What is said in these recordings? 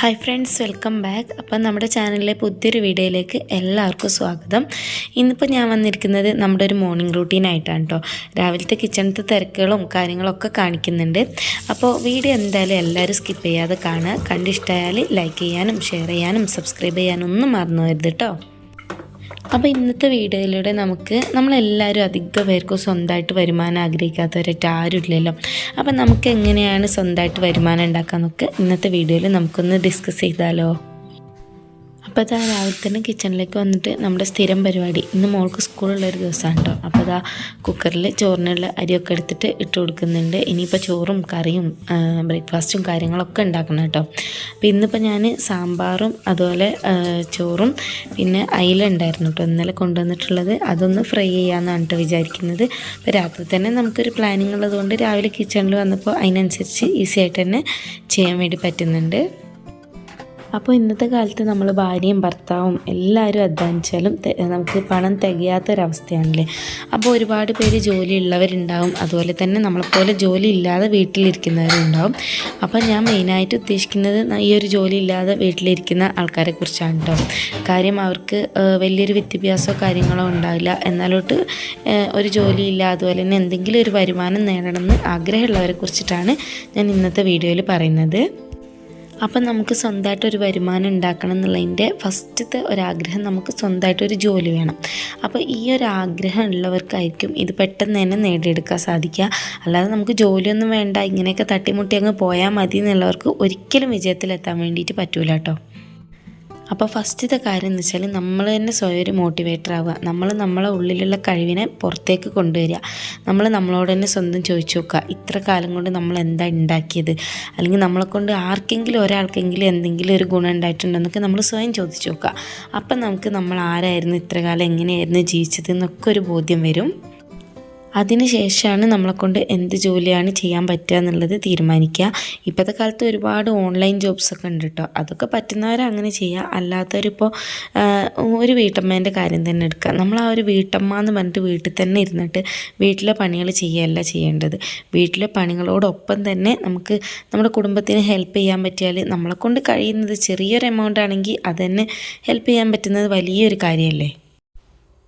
Hi friends welcome back അപ്പം നമ്മുടെ ചാനലിലെ പുതിയൊരു വീഡിയോയിലേക്ക് എല്ലാവർക്കും സ്വാഗതം. ഇന്നിപ്പോൾ ഞാൻ വന്നിരിക്കുന്നത് നമ്മുടെ ഒരു മോർണിംഗ് റൂട്ടീനായിട്ടാണ് കേട്ടോ രാവിലത്തെ കിച്ചണത്തെ തിരക്കുകളും കാര്യങ്ങളൊക്കെ കാണിക്കുന്നുണ്ട്. അപ്പോൾ വീഡിയോ എന്തായാലും എല്ലാവരും സ്കിപ്പ് ചെയ്യാതെ കാണുക. കണ്ടിഷ്ടമായാൽ ലൈക്ക് ചെയ്യാനും ഷെയർ ചെയ്യാനും സബ്സ്ക്രൈബ് ചെയ്യാനും ഒന്നും മറന്നു വരുത് കേട്ടോ അപ്പോൾ ഇന്നത്തെ വീഡിയോയിലൂടെ നമുക്ക് നമ്മളെല്ലാവരും അധിക പേർക്കും സ്വന്തമായിട്ട് വരുമാനം ആഗ്രഹിക്കാത്തവരായിട്ട് ആരും ഇല്ലല്ലോ അപ്പോൾ നമുക്ക് എങ്ങനെയാണ് സ്വന്തമായിട്ട് വരുമാനം ഉണ്ടാക്കാമെന്നൊക്കെ ഇന്നത്തെ വീഡിയോയിൽ നമുക്കൊന്ന് ഡിസ്കസ് ചെയ്താലോ? അപ്പോൾ അതാ രാവിലെ തന്നെ കിച്ചണിലേക്ക് വന്നിട്ട് നമ്മുടെ സ്ഥിരം പരിപാടി. ഇന്ന് മോൾക്ക് സ്കൂളുള്ള ഒരു ദിവസമാണ് കേട്ടോ അപ്പോൾ അതാ കുക്കറിൽ ചോറിനുള്ള അരിയൊക്കെ എടുത്തിട്ട് ഇട്ട് കൊടുക്കുന്നുണ്ട്. ഇനിയിപ്പോൾ ചോറും കറിയും ബ്രേക്ക്ഫാസ്റ്റും കാര്യങ്ങളൊക്കെ ഉണ്ടാക്കണം കേട്ടോ അപ്പോൾ ഇന്നിപ്പോൾ ഞാൻ സാമ്പാറും അതുപോലെ ചോറും പിന്നെ അയില ഉണ്ടായിരുന്നു കേട്ടോ ഇന്നലെ കൊണ്ടുവന്നിട്ടുള്ളത്. അതൊന്ന് ഫ്രൈ ചെയ്യാമെന്നാണ് കേട്ടോ വിചാരിക്കുന്നത്. അപ്പോൾ രാത്രി തന്നെ നമുക്കൊരു പ്ലാനിങ് ഉള്ളതുകൊണ്ട് രാവിലെ കിച്ചണിൽ വന്നപ്പോൾ അതിനനുസരിച്ച് ഈസി ആയിട്ട് തന്നെ ചെയ്യാൻ വേണ്ടി പറ്റുന്നുണ്ട്. അപ്പോൾ ഇന്നത്തെ കാലത്ത് നമ്മൾ ഭാര്യയും ഭർത്താവും എല്ലാവരും അധ്വാനിച്ചാലും നമുക്ക് പണം തികയാത്തൊരവസ്ഥയാണല്ലേ? അപ്പോൾ ഒരുപാട് പേര് ജോലി ഉള്ളവരുണ്ടാവും അതുപോലെ തന്നെ നമ്മളെപ്പോലെ ജോലി ഇല്ലാതെ വീട്ടിലിരിക്കുന്നവരുണ്ടാവും. അപ്പോൾ ഞാൻ മെയിനായിട്ട് ഉദ്ദേശിക്കുന്നത് ഈ ഒരു ജോലി ഇല്ലാതെ വീട്ടിലിരിക്കുന്ന ആൾക്കാരെ കുറിച്ചാണ് കേട്ടോ കാര്യം അവർക്ക് വലിയൊരു വിദ്യാഭ്യാസമോ കാര്യങ്ങളോ ഉണ്ടാവില്ല. എന്നാലോട്ട് ഒരു ജോലിയില്ല അതുപോലെ തന്നെ എന്തെങ്കിലും ഒരു വരുമാനം നേടണമെന്ന് ആഗ്രഹമുള്ളവരെ കുറിച്ചിട്ടാണ് ഞാൻ ഇന്നത്തെ വീഡിയോയിൽ പറയുന്നത്. അപ്പം നമുക്ക് സ്വന്തമായിട്ട് ഒരു വരുമാനം ഉണ്ടാക്കണം എന്നുള്ളതിന്റെ ഫസ്റ്റത്തെ ഒരാഗ്രഹം നമുക്ക് സ്വന്തമായിട്ട് ഒരു ജോലി വേണം. അപ്പോൾ ഈ ഒരു ആഗ്രഹം ഉള്ളവർക്കായിരിക്കും ഇത് പെട്ടെന്ന് തന്നെ നേടിയെടുക്കാൻ സാധിക്കുക. അല്ലാതെ നമുക്ക് ജോലിയൊന്നും വേണ്ട ഇങ്ങനെയൊക്കെ തട്ടിമുട്ടി അങ്ങ് പോയാൽ മതി എന്നുള്ളവർക്ക് ഒരിക്കലും വിജയത്തിലെത്താൻ വേണ്ടിയിട്ട് പറ്റൂല കേട്ടോ. അപ്പോൾ ഫസ്റ്റത്തെ കാര്യം എന്ന് വെച്ചാൽ നമ്മൾ തന്നെ സ്വയം ഒരു മോട്ടിവേറ്റർ ആവുക. നമ്മൾ നമ്മളെ ഉള്ളിലുള്ള കഴിവിനെ പുറത്തേക്ക് കൊണ്ടുവരിക. നമ്മൾ നമ്മളോട് തന്നെ സ്വന്തം ചോദിച്ചു നോക്കുക. ഇത്ര കാലം കൊണ്ട് നമ്മൾ എന്താ ഉണ്ടാക്കിയത് അല്ലെങ്കിൽ നമ്മളെ കൊണ്ട് ആർക്കെങ്കിലും ഒരാൾക്കെങ്കിലും എന്തെങ്കിലും ഒരു ഗുണം ഉണ്ടായിട്ടുണ്ടെന്നൊക്കെ നമ്മൾ സ്വയം ചോദിച്ചു നോക്കുക. അപ്പം നമുക്ക് നമ്മൾ ആരായിരുന്നു ഇത്ര കാലം എങ്ങനെയായിരുന്നു ജീവിച്ചത് എന്നൊക്കെ ഒരു ബോധ്യം വരും. അതിനുശേഷമാണ് നമ്മളെക്കൊണ്ട് എന്ത് ജോലിയാണ് ചെയ്യാൻ പറ്റുക എന്നുള്ളത് തീരുമാനിക്കുക. ഇപ്പോഴത്തെ കാലത്ത് ഒരുപാട് ഓൺലൈൻ ജോബ്സൊക്കെ ഉണ്ട് കേട്ടോ. അതൊക്കെ പറ്റുന്നവരെ അങ്ങനെ ചെയ്യുക. അല്ലാത്തവരിപ്പോൾ ഒരു വീട്ടമ്മേന്റെ കാര്യം തന്നെ എടുക്കുക. നമ്മൾ ആ ഒരു വീട്ടമ്മ എന്ന് പറഞ്ഞിട്ട് വീട്ടിൽ തന്നെ ഇരുന്നിട്ട് വീട്ടിലെ പണികൾ ചെയ്യുകയല്ല ചെയ്യേണ്ടത്. വീട്ടിലെ പണികളോടൊപ്പം തന്നെ നമുക്ക് നമ്മുടെ കുടുംബത്തിന് ഹെൽപ്പ് ചെയ്യാൻ പറ്റിയാൽ നമ്മളെക്കൊണ്ട് കഴിയുന്നത് ചെറിയൊരു എമൗണ്ട് ആണെങ്കിൽ അതന്നെ തന്നെ ഹെൽപ്പ് ചെയ്യാൻ പറ്റുന്നത് വലിയൊരു കാര്യമല്ലേ?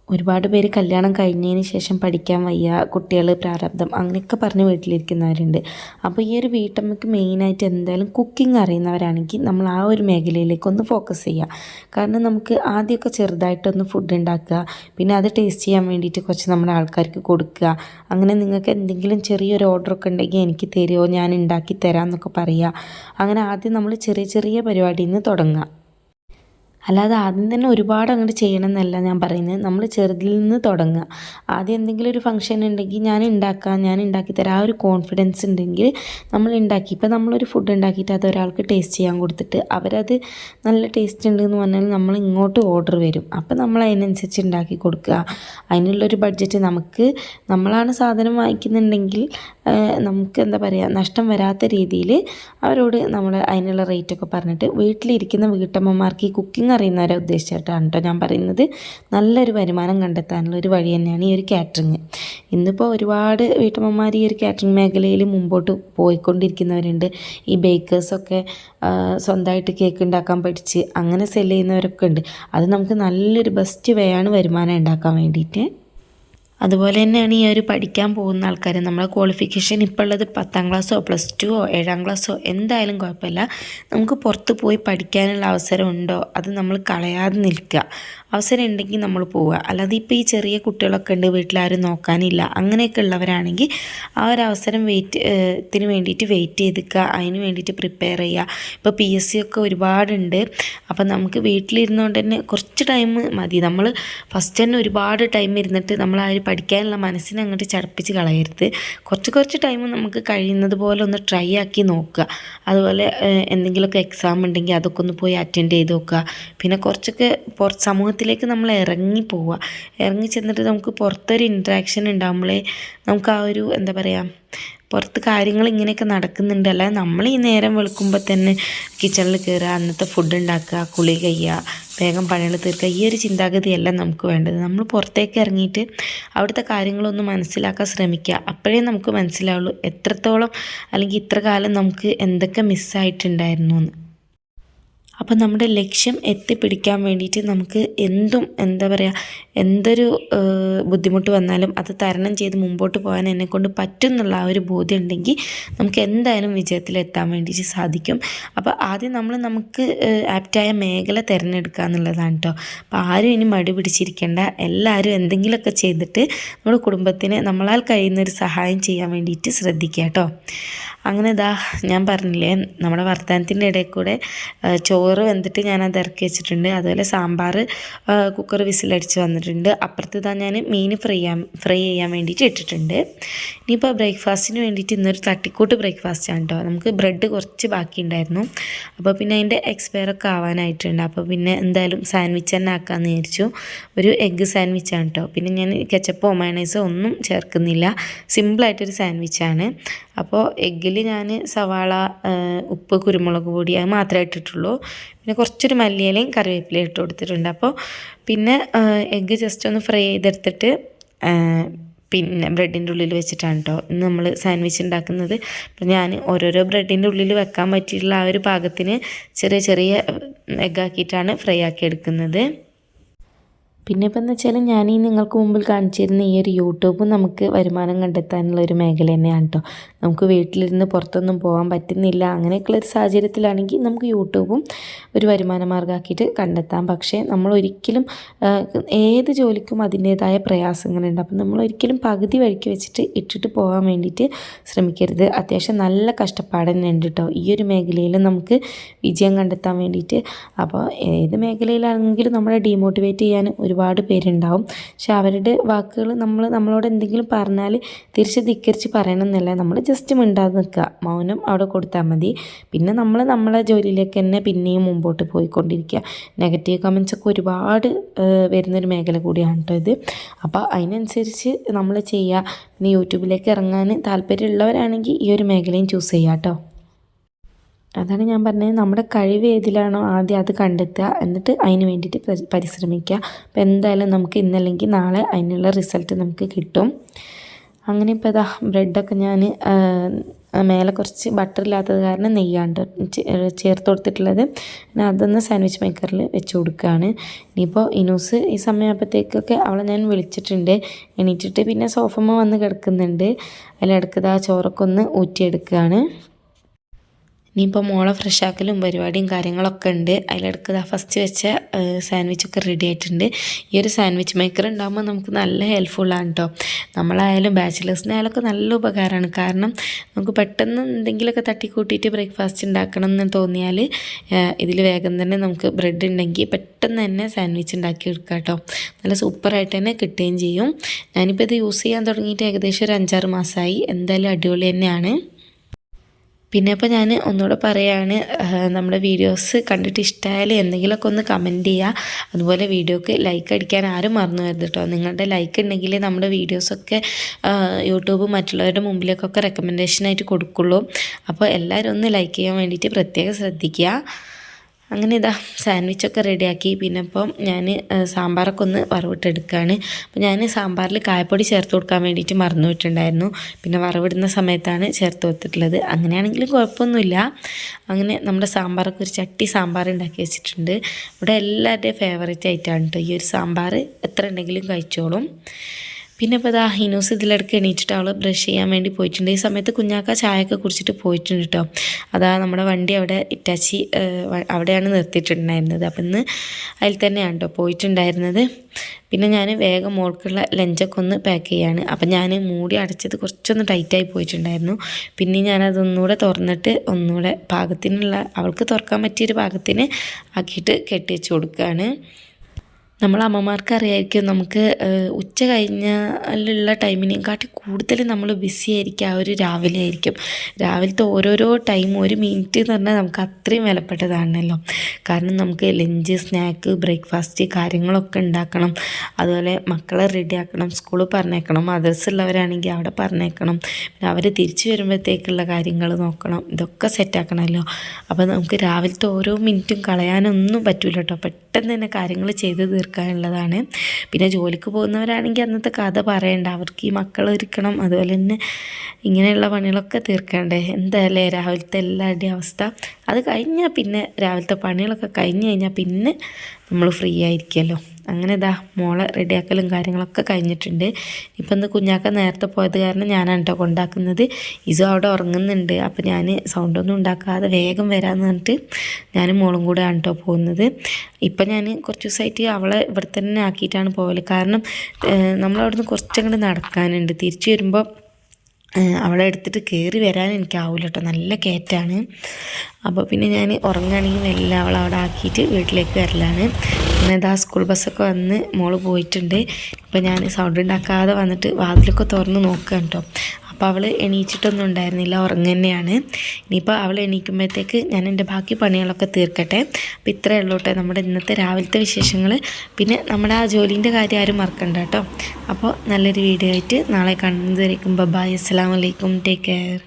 ഒരുപാട് പേര് കല്യാണം കഴിഞ്ഞതിന് ശേഷം പഠിക്കാൻ വയ്യ കുട്ടികൾ പ്രാരബ്ധം അങ്ങനെയൊക്കെ പറഞ്ഞ് വീട്ടിലിരിക്കുന്നവരുണ്ട്. അപ്പോൾ ഈ ഒരു വീട്ടമ്മയ്ക്ക് മെയിനായിട്ട് എന്തായാലും കുക്കിംഗ് അറിയുന്നവരാണെങ്കിൽ നമ്മൾ ആ ഒരു മേഖലയിലേക്ക് ഒന്ന് ഫോക്കസ് ചെയ്യുക കാരണം നമുക്ക് ആദ്യമൊക്കെ ചെറുതായിട്ടൊന്ന് ഫുഡ് ഉണ്ടാക്കുക പിന്നെ അത് ടേസ്റ്റ് ചെയ്യാൻ വേണ്ടിയിട്ട് കുറച്ച് നമ്മുടെ ആൾക്കാർക്ക് കൊടുക്കുക. അങ്ങനെ നിങ്ങൾക്ക് എന്തെങ്കിലും ചെറിയൊരു ഓർഡറൊക്കെ ഉണ്ടെങ്കിൽ എനിക്ക് തരുമോ ഞാൻ ഉണ്ടാക്കി തരാം എന്നൊക്കെ പറയുക അങ്ങനെ ആദ്യം നമ്മൾ ചെറിയ ചെറിയ പരിപാടിയിൽ നിന്ന് തുടങ്ങുക. അല്ലാതെ ആദ്യം തന്നെ ഒരുപാട് അങ്ങോട്ട് ചെയ്യണം എന്നല്ല ഞാൻ പറയുന്നത്. നമ്മൾ ചെറുതിൽ നിന്ന് തുടങ്ങുക. ആദ്യം എന്തെങ്കിലും ഒരു ഫംഗ്ഷൻ ഉണ്ടെങ്കിൽ ഞാൻ ഉണ്ടാക്കാം ഞാൻ ഉണ്ടാക്കി തരാം. ആ ഒരു കോൺഫിഡൻസ് ഉണ്ടെങ്കിൽ നമ്മൾ ഉണ്ടാക്കി ഇപ്പം നമ്മളൊരു ഫുഡ് ഉണ്ടാക്കിയിട്ട് അത് ഒരാൾക്ക് ടേസ്റ്റ് ചെയ്യാൻ കൊടുത്തിട്ട് അവരത് നല്ല ടേസ്റ്റ് ഉണ്ടെന്ന് പറഞ്ഞാൽ നമ്മൾ ഇങ്ങോട്ട് ഓർഡർ വരും. അപ്പം നമ്മൾ അതിനനുസരിച്ച് ഉണ്ടാക്കി കൊടുക്കുക. അതിനുള്ളൊരു ബഡ്ജറ്റ് നമുക്ക് നമ്മളാണ് സാധനം വാങ്ങിക്കുന്നുണ്ടെങ്കിൽ നമുക്ക് എന്താ പറയുക നഷ്ടം വരാത്ത രീതിയിൽ അവരോട് നമ്മൾ അതിനുള്ള റേറ്റൊക്കെ പറഞ്ഞിട്ട് വീട്ടിലിരിക്കുന്ന വീട്ടമ്മമാർക്ക് ഈ കുക്കിംഗ് അറിയുന്നവരെ ഉദ്ദേശിച്ചിട്ടാണ് കേട്ടോ ഞാൻ പറയുന്നത്. നല്ലൊരു വരുമാനം കണ്ടെത്താനുള്ള ഒരു വഴി തന്നെയാണ് ഈ ഒരു കാറ്ററിങ്. ഇന്നിപ്പോൾ ഒരുപാട് വീട്ടമ്മമാർ ഈ ഒരു കാറ്ററിങ് മേഖലയിൽ മുമ്പോട്ട് പോയിക്കൊണ്ടിരിക്കുന്നവരുണ്ട്. ഈ ബേക്കേഴ്സൊക്കെ സ്വന്തമായിട്ട് കേക്ക് ഉണ്ടാക്കാൻ പഠിച്ച് അങ്ങനെ സെൽ ചെയ്യുന്നവരൊക്കെ ഉണ്ട്. അത് നമുക്ക് നല്ലൊരു ബെസ്റ്റ് വേ ആണ് വരുമാനം ഉണ്ടാക്കാൻ വേണ്ടിയിട്ട്. അതുപോലെ തന്നെയാണ് ഈ ഒരു പഠിക്കാൻ പോകുന്ന ആൾക്കാർ നമ്മളെ ക്വാളിഫിക്കേഷൻ ഇപ്പോൾ ഉള്ളത് പത്താം ക്ലാസ്സോ പ്ലസ് ടുവോ ഏഴാം ക്ലാസ്സോ എന്തായാലും കുഴപ്പമില്ല. നമുക്ക് പുറത്ത് പോയി പഠിക്കാനുള്ള അവസരം ഉണ്ടോ? അത് നമ്മൾ കളയാതെ നിൽക്കുക. അവസരം ഉണ്ടെങ്കിൽ നമ്മൾ പോവുക. അല്ലാതെ ഇപ്പോൾ ഈ ചെറിയ കുട്ടികളൊക്കെ ഉണ്ട് വീട്ടിലാരും നോക്കാനില്ല അങ്ങനെയൊക്കെ ഉള്ളവരാണെങ്കിൽ ആ ഒരു അവസരം വെയിറ്റ് ത്തിന് വേണ്ടിയിട്ട് വെയിറ്റ് ചെയ്തിക്കുക അതിന് വേണ്ടിയിട്ട് പ്രിപ്പയർ ചെയ്യുക. ഇപ്പോൾ പി എസ് സി ഒക്കെ ഒരുപാടുണ്ട്. അപ്പം നമുക്ക് വീട്ടിലിരുന്നുകൊണ്ട് തന്നെ കുറച്ച് ടൈം മതി. നമ്മൾ ഫസ്റ്റ് തന്നെ ഒരുപാട് ടൈം ഇരുന്നിട്ട് നമ്മൾ ആ ഒരു പഠിക്കാനുള്ള മനസ്സിനെ അങ്ങോട്ട് ചടപ്പിച്ച് കളയരുത്. കുറച്ച് കുറച്ച് ടൈം നമുക്ക് കഴിയുന്നത് പോലെ ഒന്ന് ട്രൈ ആക്കി നോക്കുക. അതുപോലെ എന്തെങ്കിലുമൊക്കെ എക്സാം ഉണ്ടെങ്കിൽ അതൊക്കെ ഒന്ന് പോയി അറ്റൻഡ് ചെയ്ത് നോക്കുക. പിന്നെ കുറച്ചൊക്കെ പുറ സമൂഹത്തിലേക്ക് നമ്മൾ ഇറങ്ങി പോവുക. ഇറങ്ങി ചെന്നിട്ട് നമുക്ക് പുറത്തൊരു ഇൻട്രാക്ഷൻ ഉണ്ടാകുമ്പോഴേ നമുക്ക് ആ ഒരു എന്താ പറയുക പുറത്ത് കാര്യങ്ങൾ ഇങ്ങനെയൊക്കെ നടക്കുന്നുണ്ട്. അല്ലാതെ നമ്മൾ ഈ നേരം വെളുക്കുമ്പോൾ തന്നെ കിച്ചണിൽ കയറുക അന്നത്തെ ഫുഡ് ഉണ്ടാക്കുക കുളി കഴിയുക വേഗം പണികൾ തീർക്കുക. ഈ ഒരു ചിന്താഗതിയല്ല നമുക്ക് വേണ്ടത്. നമ്മൾ പുറത്തേക്ക് ഇറങ്ങിയിട്ട് അവിടുത്തെ കാര്യങ്ങളൊന്ന് മനസ്സിലാക്കാൻ ശ്രമിക്കുക. അപ്പോഴേ നമുക്ക് മനസ്സിലാവുള്ളൂ എത്രത്തോളം അല്ലെങ്കിൽ ഇത്ര കാലം നമുക്ക് എന്തൊക്കെ മിസ്സായിട്ടുണ്ടായിരുന്നു എന്ന്. അപ്പം നമ്മുടെ ലക്ഷ്യം എത്തിപ്പിടിക്കാൻ വേണ്ടിയിട്ട് നമുക്ക് എന്തും എന്താ പറയുക എന്തൊരു ബുദ്ധിമുട്ട് വന്നാലും അത് തരണം ചെയ്ത് മുമ്പോട്ട് പോകാൻ എന്നെക്കൊണ്ട് പറ്റും എന്നുള്ള ആ ഒരു ബോധ്യം ഉണ്ടെങ്കിൽ നമുക്ക് എന്തായാലും വിജയത്തിലെത്താൻ വേണ്ടിയിട്ട് സാധിക്കും. അപ്പോൾ ആദ്യം നമ്മൾ നമുക്ക് ആപ്റ്റായ മേഖല തിരഞ്ഞെടുക്കുക എന്നുള്ളതാണ് കേട്ടോ അപ്പോൾ ആരും ഇനി മടി പിടിച്ചിരിക്കേണ്ട. എല്ലാവരും എന്തെങ്കിലുമൊക്കെ ചെയ്തിട്ട് നമ്മുടെ കുടുംബത്തിന് നമ്മളാൽ കഴിയുന്നൊരു സഹായം ചെയ്യാൻ വേണ്ടിയിട്ട് ശ്രദ്ധിക്കുക കേട്ടോ അങ്ങനെ ഇതാ ഞാൻ പറഞ്ഞില്ലേ നമ്മുടെ വർത്തമാനത്തിന്റെ ഇടയിൽ കൂടെ ആ, ചോറ് വെന്തിട്ട് ഞാൻ അത് ഇറക്കി വെച്ചിട്ടുണ്ട്. അതുപോലെ സാമ്പാർ കുക്കർ വിസിലടിച്ച് വന്നിട്ടുണ്ട്. അപ്പുറത്ത് ഇതാ ഞാൻ മീൻ ഫ്രൈ ഫ്രൈ ചെയ്യാൻ വേണ്ടിയിട്ട് ഇട്ടിട്ടുണ്ട്. ഇനിയിപ്പോൾ ബ്രേക്ക്ഫാസ്റ്റിന് വേണ്ടിയിട്ട് ഇന്നൊരു തട്ടിക്കൂട്ട് ബ്രേക്ക്ഫാസ്റ്റ് ആണ് കേട്ടോ നമുക്ക് ബ്രെഡ് കുറച്ച് ബാക്കി ഉണ്ടായിരുന്നു. അപ്പോൾ പിന്നെ അതിന്റെ എക്സ്പയർ ഒക്കെ ആവാനായിട്ടുണ്ട്. അപ്പോൾ പിന്നെ എന്തായാലും സാൻഡ്വിച്ച് തന്നെ ആക്കാമെന്ന് വിചാരിച്ചു. ഒരു എഗ്ഗ് സാൻഡ്വിച്ചാണ് കേട്ടോ പിന്നെ ഞാൻ കെച്ചപ്പോ മയണൈസോ ഒന്നും ചേർക്കുന്നില്ല. സിമ്പിളായിട്ടൊരു സാൻഡ്വിച്ചാണ് അപ്പോൾ എഗ്ഗിൽ ഞാൻ സവാള ഉപ്പ് കുരുമുളക് പൊടി അത് മാത്രമേ ഇട്ടിട്ടുള്ളൂ. പിന്നെ കുറച്ചൊരു മല്ലിയിലയും കറിവേപ്പിലയും ഇട്ട് കൊടുത്തിട്ടുണ്ട്. അപ്പോൾ പിന്നെ എഗ്ഗ് ജസ്റ്റ് ഒന്ന് ഫ്രൈ ചെയ്തെടുത്തിട്ട് പിന്നെ ബ്രെഡിന്റെ ഉള്ളിൽ വെച്ചിട്ടാണ് കേട്ടോ ഇന്ന് നമ്മൾ സാൻഡ്വിച്ച് ഉണ്ടാക്കുന്നത്. അപ്പോൾ ഞാൻ ഓരോരോ ബ്രെഡിന്റെ ഉള്ളിൽ വെക്കാൻ പറ്റിയിട്ടുള്ള ആ ഒരു പാകത്തിന് ചെറിയ ചെറിയ എഗ്ഗാക്കിയിട്ടാണ് ഫ്രൈ ആക്കി എടുക്കുന്നത്. പിന്നെ ഇപ്പം എന്ന് വെച്ചാൽ ഞാൻ ഈ നിങ്ങൾക്ക് മുമ്പിൽ കാണിച്ചിരുന്ന ഈ ഒരു യൂട്യൂബ് നമുക്ക് വരുമാനം കണ്ടെത്താനുള്ള ഒരു മേഖല തന്നെയാണ് കേട്ടോ നമുക്ക് വീട്ടിലിരുന്ന് പുറത്തൊന്നും പോകാൻ പറ്റുന്നില്ല. അങ്ങനെയൊക്കെയുള്ള ഒരു സാഹചര്യത്തിലാണെങ്കിൽ നമുക്ക് യൂട്യൂബും ഒരു വരുമാന മാർഗമാക്കിയിട്ട് കണ്ടെത്താം. പക്ഷേ നമ്മൾ ഒരിക്കലും ഏത് ജോലിക്കും അതിന്റേതായ പ്രയാസങ്ങളുണ്ട്. അപ്പം നമ്മൾ ഒരിക്കലും പകുതി വഴിക്ക് വെച്ചിട്ട് ഇട്ടിട്ട് പോകാൻ വേണ്ടിയിട്ട് ശ്രമിക്കരുത്. അത്യാവശ്യം നല്ല കഷ്ടപ്പാട് തന്നെ ഉണ്ട് കേട്ടോ ഈ ഒരു മേഖലയിൽ നമുക്ക് വിജയം കണ്ടെത്താൻ വേണ്ടിയിട്ട്. അപ്പോൾ ഏത് മേഖലയിലാണെങ്കിലും നമ്മളെ ഡീമോട്ടിവേറ്റ് ചെയ്യാൻ ഒരുപാട് പേരുണ്ടാവും. പക്ഷെ അവരുടെ വാക്കുകൾ നമ്മൾ നമ്മളോട് എന്തെങ്കിലും പറഞ്ഞാൽ തിരിച്ച് ധിക്കരിച്ച് പറയണമെന്നല്ല നമ്മൾ ജസ്റ്റ് മിണ്ടാതെ നിൽക്കുക മൗനം അവിടെ കൊടുത്താൽ മതി. പിന്നെ നമ്മൾ നമ്മളെ ജോലിയിലേക്ക് തന്നെ പിന്നെയും മുമ്പോട്ട് പോയിക്കൊണ്ടിരിക്കുക നെഗറ്റീവ് കമൻസ് ഒക്കെ ഒരുപാട് വരുന്നൊരു മേഖല കൂടിയാണ് കേട്ടോ ഇത്. അപ്പോൾ അതിനനുസരിച്ച് നമ്മൾ ചെയ്യുക പിന്നെ യൂട്യൂബിലേക്ക് ഇറങ്ങാൻ താല്പര്യമുള്ളവരാണെങ്കിൽ ഈ ഒരു മേഖലയും ചൂസ് ചെയ്യാം കേട്ടോ അതാണ് ഞാൻ പറഞ്ഞത്. നമ്മുടെ കഴിവ് ഏതിലാണോ ആദ്യം അത് കണ്ടെത്തുക. എന്നിട്ട് അതിന് വേണ്ടിയിട്ട് പരിശ്രമിക്കുക. അപ്പം എന്തായാലും നമുക്ക് ഇന്നല്ലെങ്കിൽ നാളെ അതിനുള്ള റിസൾട്ട് നമുക്ക് കിട്ടും. അങ്ങനെ ഇപ്പോൾ ഇതാ ബ്രെഡൊക്കെ ഞാൻ മേലെ കുറച്ച് ബട്ടർ ഇല്ലാത്തത് കാരണം നെയ്യാണ്ട് ചേർത്ത് കൊടുത്തിട്ടുള്ളത്. പിന്നെ അതൊന്ന് സാൻഡ്വിച്ച് മേക്കറിൽ വെച്ച് കൊടുക്കുകയാണ്. ഇനിയിപ്പോൾ ഇനൂസ് ഈ സമയമാകുമ്പോഴത്തേക്കൊക്കെ അവളെ ഞാൻ വിളിച്ചിട്ടുണ്ട്. എണീറ്റിട്ട് പിന്നെ സോഫമ്മ വന്ന് കിടക്കുന്നുണ്ട്. അതിലിടക്കത് ആ ചോറൊക്കെ ഒന്ന് ഊറ്റിയെടുക്കുകയാണ്. ഇനിയിപ്പോൾ മോളെ ഫ്രഷ് ആക്കലും പരിപാടിയും കാര്യങ്ങളൊക്കെ ഉണ്ട്. അതിലിടക്ക് ഫസ്റ്റ് വെച്ച സാൻഡ്വിച്ചൊക്കെ റെഡി ആയിട്ടുണ്ട്. ഈ ഒരു സാൻഡ്വിച്ച് മേക്കർ ഉണ്ടാകുമ്പോൾ നമുക്ക് നല്ല ഹെൽപ്ഫുള്ളാണ് കേട്ടോ നമ്മളായാലും ബാച്ചിലേഴ്സിനായാലും ഒക്കെ നല്ല ഉപകാരമാണ് കാരണം നമുക്ക് പെട്ടെന്ന് എന്തെങ്കിലുമൊക്കെ തട്ടിക്കൂട്ടിയിട്ട് ബ്രേക്ക്ഫാസ്റ്റ് ഉണ്ടാക്കണം എന്ന് തോന്നിയാൽ ഇതിൽ വേഗം തന്നെ നമുക്ക് ബ്രെഡ് ഉണ്ടെങ്കിൽ പെട്ടെന്ന് തന്നെ സാൻഡ്വിച്ച് ഉണ്ടാക്കി എടുക്കാം കേട്ടോ നല്ല സൂപ്പറായിട്ട് തന്നെ കിട്ടുകയും ചെയ്യും. ഞാനിപ്പോൾ ഇത് യൂസ് ചെയ്യാൻ തുടങ്ങിയിട്ട് ഏകദേശം ഒരു അഞ്ചാറ് മാസമായി എന്തായാലും അടിപൊളി തന്നെയാണ്. പിന്നെ അപ്പോൾ ഞാൻ ഒന്നുകൂടെ പറയുകയാണ് നമ്മുടെ വീഡിയോസ് കണ്ടിട്ട് ഇഷ്ടമായാൽ എന്തെങ്കിലുമൊക്കെ ഒന്ന് കമന്റ് ചെയ്യുക അതുപോലെ വീഡിയോക്ക് ലൈക്ക് അടിക്കാൻ ആരും മറന്നു വരുത് കേട്ടോ നിങ്ങളുടെ ലൈക്ക് ഉണ്ടെങ്കിൽ നമ്മുടെ വീഡിയോസൊക്കെ യൂട്യൂബ് മറ്റുള്ളവരുടെ മുമ്പിലേക്കൊക്കെ റെക്കമെൻഡേഷനായിട്ട് കൊടുക്കുള്ളൂ. അപ്പോൾ എല്ലാവരും ഒന്ന് ലൈക്ക് ചെയ്യാൻ വേണ്ടിയിട്ട് പ്രത്യേകം ശ്രദ്ധിക്കുക. അങ്ങനെ ഇതാ സാൻഡ്വിച്ചൊക്കെ റെഡിയാക്കി. പിന്നെ ഇപ്പം ഞാൻ സാമ്പാറൊക്കെ ഒന്ന് വറവിട്ടെടുക്കുകയാണ് അപ്പോൾ ഞാൻ സാമ്പാറിൽ കായപ്പൊടി ചേർത്ത് കൊടുക്കാൻ വേണ്ടിയിട്ട് മറന്നു വിട്ടിട്ടുണ്ടായിരുന്നു പിന്നെ വറവിടുന്ന സമയത്താണ് ചേർത്ത് കൊടുത്തിട്ടുള്ളത്. അങ്ങനെയാണെങ്കിലും കുഴപ്പമൊന്നുമില്ല. അങ്ങനെ നമ്മുടെ സാമ്പാറൊക്കെ ഒരു ചട്ടി സാമ്പാർ ഉണ്ടാക്കി വെച്ചിട്ടുണ്ട്. ഇവിടെ എല്ലാവരുടെയും ഫേവറേറ്റ് ആയിട്ടാണ് കേട്ടോ ഈ ഒരു സാമ്പാർ എത്ര ഉണ്ടെങ്കിലും കഴിച്ചോളും. പിന്നെ ഇപ്പോൾ ഇതാ ഹിനൂസ് ഇതിലിടക്ക് എണീറ്റിട്ട് അവൾ ബ്രഷ് ചെയ്യാൻ വേണ്ടി പോയിട്ടുണ്ട്. ഈ സമയത്ത് കുഞ്ഞാക്ക ചായയൊക്കെ കുടിച്ചിട്ട് പോയിട്ടുണ്ട് കേട്ടോ അതാ നമ്മുടെ വണ്ടി അവിടെ ഇറ്റാച്ചി അവിടെയാണ് നിർത്തിയിട്ടുണ്ടായിരുന്നത്. അപ്പം ഇന്ന് അതിൽ തന്നെയാണ് കേട്ടോ പോയിട്ടുണ്ടായിരുന്നത്. പിന്നെ ഞാൻ വേഗം മോൾക്കുള്ള ലഞ്ചൊക്കെ ഒന്ന് പാക്ക് ചെയ്യാണ്. അപ്പം ഞാൻ മൂടി അടച്ചത് കുറച്ചൊന്ന് ടൈറ്റായി പോയിട്ടുണ്ടായിരുന്നു. പിന്നെ ഞാനതൊന്നുകൂടെ തുറന്നിട്ട് ഒന്നുകൂടെ പാകത്തിനുള്ള അവൾക്ക് തുറക്കാൻ പറ്റിയൊരു പാകത്തിന് ആക്കിയിട്ട് കെട്ടിവെച്ച് കൊടുക്കുകയാണ്. നമ്മൾ അമ്മമാർക്കറിയായിരിക്കും നമുക്ക് ഉച്ച കഴിഞ്ഞാലുള്ള ടൈമിനെക്കാട്ടി കൂടുതൽ നമ്മൾ ബിസി ആയിരിക്കും ആ ഒരു രാവിലെ ആയിരിക്കും. രാവിലത്തെ ഓരോരോ ടൈം ഒരു മിനിറ്റ് എന്ന് പറഞ്ഞാൽ നമുക്ക് അത്രയും വിലപ്പെട്ടതാണല്ലോ. കാരണം നമുക്ക് ലഞ്ച് സ്നാക്ക് ബ്രേക്ക്ഫാസ്റ്റ് കാര്യങ്ങളൊക്കെ ഉണ്ടാക്കണം. അതുപോലെ മക്കളെ റെഡിയാക്കണം സ്കൂളിൽ പറഞ്ഞേക്കണം മദേഴ്സ് ഉള്ളവരാണെങ്കിൽ അവിടെ പറഞ്ഞേക്കണം. പിന്നെ അവർ തിരിച്ചു വരുമ്പോഴത്തേക്കുള്ള കാര്യങ്ങൾ നോക്കണം. ഇതൊക്കെ സെറ്റാക്കണമല്ലോ അപ്പോൾ നമുക്ക് രാവിലത്തെ ഓരോ മിനിറ്റും കളയാനൊന്നും പറ്റില്ല കേട്ടോ പെട്ടെന്ന് തന്നെ കാര്യങ്ങൾ ചെയ്ത് തീർക്കാനുള്ളതാണ്. പിന്നെ ജോലിക്ക് പോകുന്നവരാണെങ്കിൽ അന്നത്തെ കഥ പറയണ്ട. അവർക്ക് ഈ മക്കൾ ഒരുക്കണം. അതുപോലെ തന്നെ ഇങ്ങനെയുള്ള പണികളൊക്കെ തീർക്കണ്ടേ. എന്തായാലേ രാവിലത്തെ എല്ലാവരുടെയും അവസ്ഥ? അത് കഴിഞ്ഞാൽ പിന്നെ രാവിലത്തെ പണികളൊക്കെ കഴിഞ്ഞ് കഴിഞ്ഞാൽ പിന്നെ നമ്മൾ ഫ്രീ ആയിരിക്കുമല്ലോ അങ്ങനെ ഇതാ മോളെ റെഡിയാക്കലും കാര്യങ്ങളൊക്കെ കഴിഞ്ഞിട്ടുണ്ട്. ഇപ്പം ഇന്ന് കുഞ്ഞാക്ക നേരത്തെ പോയത് കാരണം ഞാനാണ് കേട്ടോ കൊണ്ടാക്കുന്നത്. ഇസു അവിടെ ഉറങ്ങുന്നുണ്ട്. അപ്പം ഞാൻ സൗണ്ടൊന്നും ഉണ്ടാക്കാതെ വേഗം വരാമെന്ന് പറഞ്ഞിട്ട് ഞാൻ മോളും കൂടെ ആണ് കേട്ടോ പോകുന്നത്. ഇപ്പം ഞാൻ കുറച്ച് ദിവസമായിട്ട് അവളെ ഇവിടെ തന്നെ ആക്കിയിട്ടാണ് പോകൽ കാരണം നമ്മളവിടുന്ന് കുറച്ചങ്ങോട്ട് നടക്കാനുണ്ട്. തിരിച്ചു വരുമ്പോൾ അവളെ എടുത്തിട്ട് കയറി വരാൻ എനിക്കാവില്ല കേട്ടോ നല്ല കയറ്റാണ് അപ്പോൾ പിന്നെ ഞാൻ ഉറങ്ങുകയാണെങ്കിൽ എല്ലാം അവളെ അവിടെ ആക്കിയിട്ട് വീട്ടിലേക്ക് വരലാണ്. പിന്നെ ഇതാ സ്കൂൾ ബസ്സൊക്കെ വന്ന് മോൾ പോയിട്ടുണ്ട്. ഇപ്പം ഞാൻ സൗണ്ട് ഉണ്ടാക്കാതെ വന്നിട്ട് വാതിലൊക്കെ തുറന്ന് നോക്കുക കേട്ടോ അപ്പോൾ അവൾ എണീച്ചിട്ടൊന്നും ഉണ്ടായിരുന്നില്ല ഉറങ്ങ തന്നെയാണ്. ഇനിയിപ്പോൾ അവൾ എണീക്കുമ്പോഴത്തേക്ക് ഞാൻ എന്റെ ബാക്കി പണികളൊക്കെ തീർക്കട്ടെ. അപ്പോൾ ഇത്രയേ ഉള്ളൂ കേട്ടോ നമ്മുടെ ഇന്നത്തെ രാവിലത്തെ വിശേഷങ്ങൾ. പിന്നെ നമ്മുടെ ആ ജോലീന്റെ കാര്യം ആരും മറക്കണ്ട കേട്ടോ. അപ്പോൾ നല്ലൊരു വീഡിയോ ആയിട്ട് നാളെ കാണുന്നത് ബബായ്. അസ്സാം വലൈക്കും ടേക്ക് കെയർ.